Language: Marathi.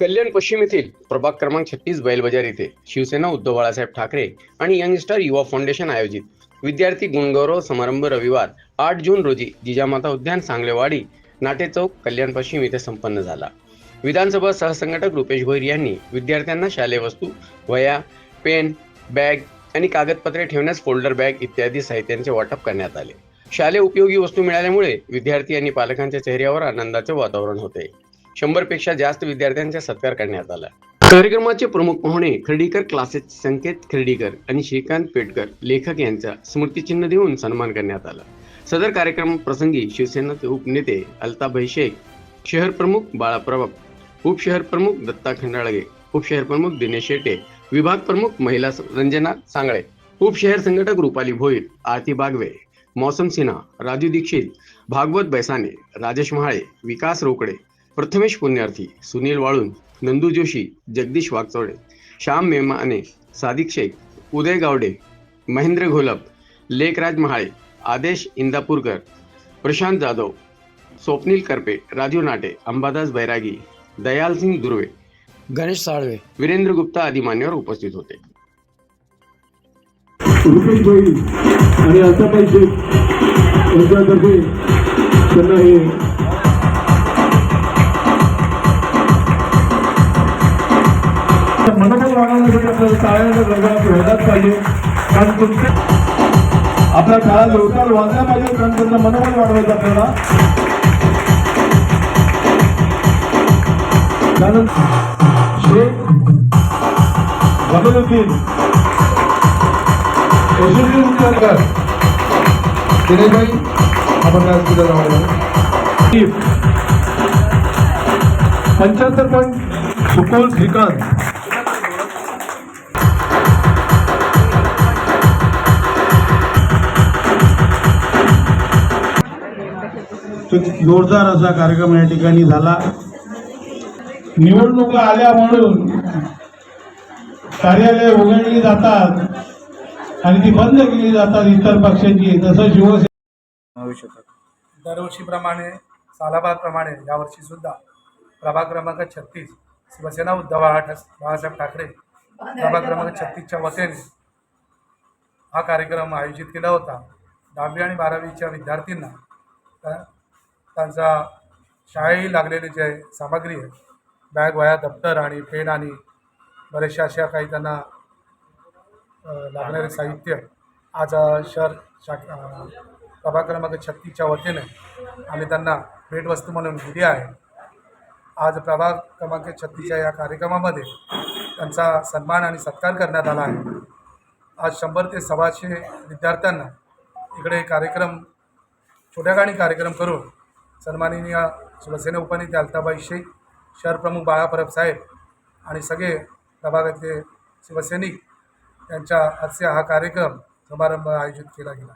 कल्याण पश्चिम येथील प्रभाग क्रमांक छत्तीस बैलबाजार येथे शिवसेना उद्धव बाळासाहेब ठाकरे आणि यंगस्टर युवा फाउंडेशन आयोजित. विद्यार्थी गुणगौरव समारंभ रविवार आठ जून रोजी जिजामाता उद्यान सांगलेवाडी नाटे चौक कल्याण पश्चिम येथे संपन्न झाला. विधानसभा सहसंघटक रुपेश भोईर यांनी विद्यार्थ्यांना शालेय वस्तू वया पेन बॅग आणि कागदपत्रे ठेवण्यास फोल्डर बॅग इत्यादी साहित्यांचे वाटप करण्यात आले. शालेय उपयोगी वस्तू मिळाल्यामुळे विद्यार्थी आणि पालकांच्या चेहऱ्यावर आनंदाचे वातावरण होते. शंभरपेक्षा जास्त विद्यार्थ्यांचा सत्कार करण्यात आला. कार्यक्रमाचे प्रमुख पाहुणे खर्डीकर क्लासेस संकेत खर्डीकर आणि श्रीकांत पेटकर लेखक यांचा स्मृतिचिन्ह देऊन सन्मान करण्यात आला. सदर कार्यक्रम प्रसंगी शिवसेनाचे उपनेते अल्ताभाई शेख शहर प्रमुख बाळाप्रभा उपशहर प्रमुख दत्ता खंडाळगे उपशहर प्रमुख दिनेश शेटे विभाग प्रमुख महिला रंजना सांगळे उपशहर संघटक रुपाली भोईर आरती बागवे मौसम सिन्हा राजू दीक्षित भागवत बैसाने राजेश महाळे विकास रोकडे प्रथमेश पुण्यार्थी सुनील वाळून नंदू जोशी जगदीश वागचौडे श्याम मेमाने सादिक शेख उदय गावडे महेंद्र घोलप लेखराज महाळे आदेश इंदापूरकर प्रशांत जाधव स्वप्नील करपे राजू नाटे अंबादास बैरागी दयालसिंग दुर्वे गणेश साळवे. वीरेंद्र गुप्ता आदी मान्यवर उपस्थित होते. आणि त्यांना हे वाढवण्यासाठी आपल्याला व्हायलाच पाहिजे. कारण तुमचे आपल्या शाळा लवकर वाचल्या पाहिजे कारण त्यांना मनोबल वाढवायचं आपल्याला. कारण शेख जमीनुद्दीन यशस्वी मुख्यालय दिनेशभाई आपण काय असतील पंच्याहत्तर पॉईंट सुकोल श्रीकांत. जोरदार असा कार्यक्रम या ठिकाणी झाला. निवडणुका आल्या म्हणून कार्यालय उघडली जातात आणि ती बंद केली जातात इतर पक्षांची. तसं शिवसेना दरवर्षीप्रमाणे सालाबादप्रमाणे यावर्षी सुद्धा प्रभाग क्रमांक छत्तीस शिवसेना उद्धव बाळा- बाळासाहेब ठाकरे प्रभाग क्रमांक छत्तीसच्या वतीने हा कार्यक्रम आयोजित केला होता. दहावी आणि बारावीच्या विद्यार्थ्यांना त्यांचा शाळेही लागलेली जे सामग्री आहे बॅग वया दप्तर आणि पेन आणि बरेचशा अशा काही त्यांना लागणारे साहित्य आज शहर शाख प्रभाग क्रमांक छत्तीसच्या वतीने आम्ही त्यांना भेटवस्तू म्हणून दिली आहे. आज प्रभाग क्रमांक छत्तीसच्या या कार्यक्रमामध्ये त्यांचा सन्मान आणि सत्कार करण्यात आला आहे. आज शंभर ते सव्वाशे विद्यार्थ्यांना इकडे कार्यक्रम छोट्या गाणी कार्यक्रम करून सन्माननीय शिवसेना उपनेते अल्ताबाई शेख शहरप्रमुख बाळापरब साहेब आणि सगळे प्रभागातले शिवसैनिक यांच्या हास्य हा कार्यक्रम समारंभ आयोजित केला गेला.